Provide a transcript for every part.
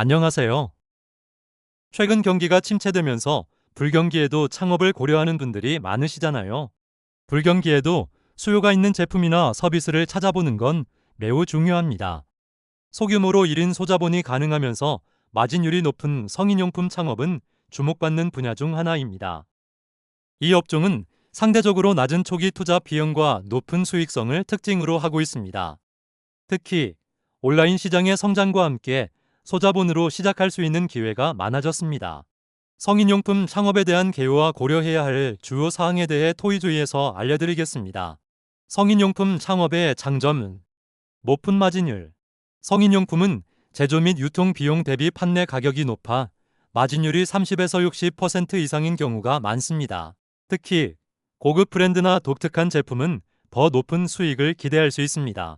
안녕하세요. 최근 경기가 침체되면서 불경기에도 창업을 고려하는 분들이 많으시잖아요. 불경기에도 수요가 있는 제품이나 서비스를 찾아보는 건 매우 중요합니다. 소규모로 1인 소자본이 가능하면서 마진율이 높은 성인용품 창업은 주목받는 분야 중 하나입니다. 이 업종은 상대적으로 낮은 초기 투자 비용과 높은 수익성을 특징으로 하고 있습니다. 특히 온라인 시장의 성장과 함께 소자본으로 시작할 수 있는 기회가 많아졌습니다. 성인용품 창업에 대한 개요와 고려해야 할 주요 사항에 대해 토이주의에서 알려드리겠습니다. 성인용품 창업의 장점은 높은 마진율. 성인용품은 제조 및 유통 비용 대비 판매 가격이 높아 마진율이 30에서 60% 이상인 경우가 많습니다. 특히 고급 브랜드나 독특한 제품은 더 높은 수익을 기대할 수 있습니다.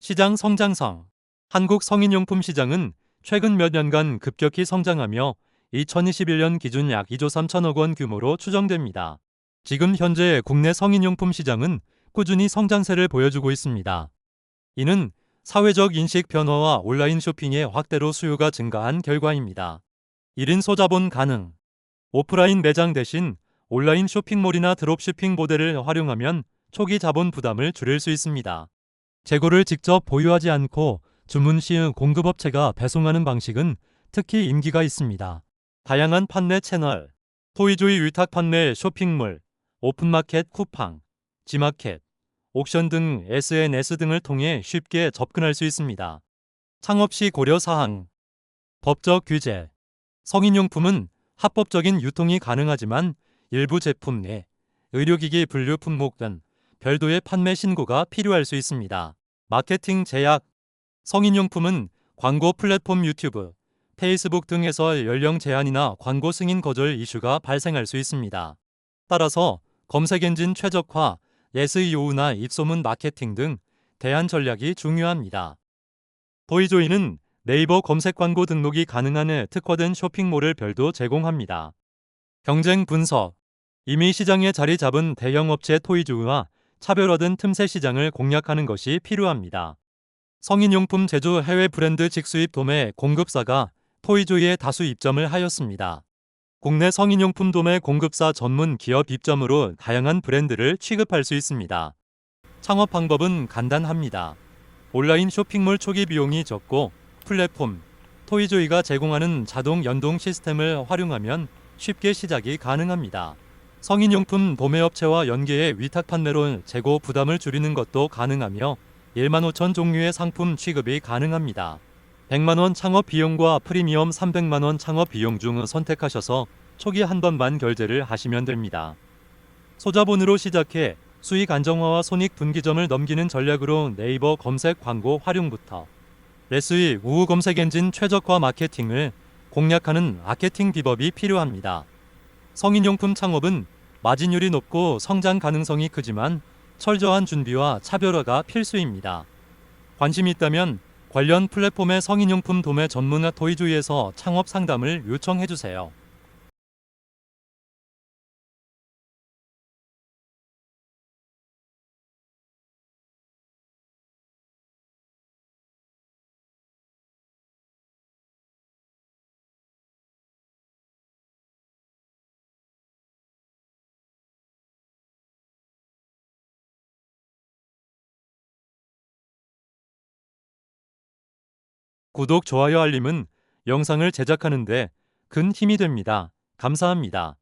시장 성장성. 한국 성인용품 시장은 최근 몇 년간 급격히 성장하며 2021년 기준 약 2조 3천억 원 규모로 추정됩니다. 지금 현재 국내 성인용품 시장은 꾸준히 성장세를 보여주고 있습니다. 이는 사회적 인식 변화와 온라인 쇼핑의 확대로 수요가 증가한 결과입니다. 1인 소자본 가능. 오프라인 매장 대신 온라인 쇼핑몰이나 드롭shipping 모델을 활용하면 초기 자본 부담을 줄일 수 있습니다. 재고를 직접 보유하지 않고 주문 시 공급업체가 배송하는 방식은 특히 인기가 있습니다. 다양한 판매 채널, 토이조이 위탁 판매 쇼핑몰, 오픈마켓 쿠팡, 지마켓, 옥션 등 SNS 등을 통해 쉽게 접근할 수 있습니다. 창업 시 고려 사항, 법적 규제, 성인용품은 합법적인 유통이 가능하지만 일부 제품 내 의료기기 분류 품목 등 별도의 판매 신고가 필요할 수 있습니다. 마케팅 제약, 성인용품은 광고 플랫폼 유튜브, 페이스북 등에서 연령 제한이나 광고 승인 거절 이슈가 발생할 수 있습니다. 따라서 검색 엔진 최적화, SEO나 입소문 마케팅 등 대안 전략이 중요합니다. 도이조이는 네이버 검색 광고 등록이 가능한 특화된 쇼핑몰을 별도 제공합니다. 경쟁 분석 이미 시장에 자리 잡은 대형 업체 토이조이와 차별화된 틈새 시장을 공략하는 것이 필요합니다. 성인용품 제조 해외 브랜드 직수입 도매 공급사가 토이조이에 다수 입점을 하였습니다. 국내 성인용품 도매 공급사 전문 기업 입점으로 다양한 브랜드를 취급할 수 있습니다. 창업 방법은 간단합니다. 온라인 쇼핑몰 초기 비용이 적고 플랫폼, 토이조이가 제공하는 자동 연동 시스템을 활용하면 쉽게 시작이 가능합니다. 성인용품 도매업체와 연계해 위탁 판매로 재고 부담을 줄이는 것도 가능하며 1만 5천 종류의 상품 취급이 가능합니다. 100만 원 창업 비용과 프리미엄 300만 원 창업 비용 중 선택하셔서 초기 한 번만 결제를 하시면 됩니다. 소자본으로 시작해 수익 안정화와 손익 분기점을 넘기는 전략으로 네이버 검색 광고 활용부터 레스의 우후 검색 엔진 최적화 마케팅을 공략하는 마케팅 비법이 필요합니다. 성인용품 창업은 마진율이 높고 성장 가능성이 크지만 철저한 준비와 차별화가 필수입니다. 관심이 있다면 관련 플랫폼의 성인용품 도매 전문가 토이주의에서 창업 상담을 요청해 주세요. 구독, 좋아요, 알림은 영상을 제작하는데 큰 힘이 됩니다. 감사합니다.